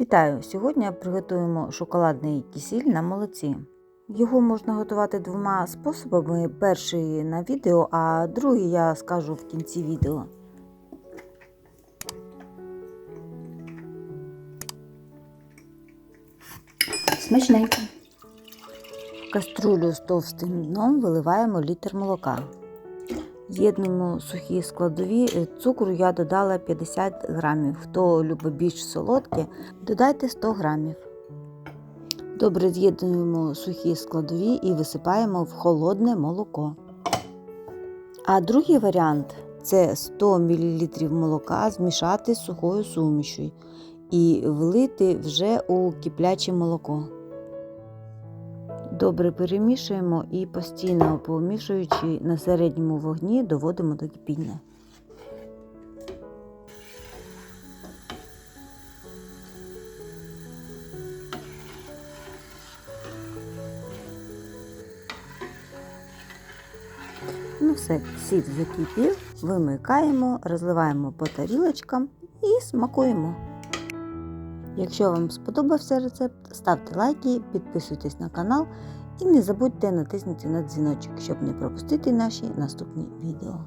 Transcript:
Вітаю! Сьогодні приготуємо шоколадний кисіль на молоці. Його можна готувати двома способами. Перший на відео, а другий я скажу в кінці відео. Смачненько. В каструлю з товстим дном виливаємо літр молока. З'єднуємо сухі складові. Е, Цукру я додала 50 грамів. Хто любить більш солодке, додайте 100 грамів. Добре з'єднуємо сухі складові і висипаємо в холодне молоко. А другий варіант це 100 мл молока змішати з сухою сумішю і влити вже у кипляче молоко. Добре перемішуємо і постійно помішуючи на середньому вогні доводимо до кипіння. Ну все, сіль закипів, вимикаємо, розливаємо по тарілочкам і смакуємо. Якщо вам сподобався рецепт, ставте лайки, підписуйтесь на канал і не забудьте натиснути на дзвіночок, щоб не пропустити наші наступні відео.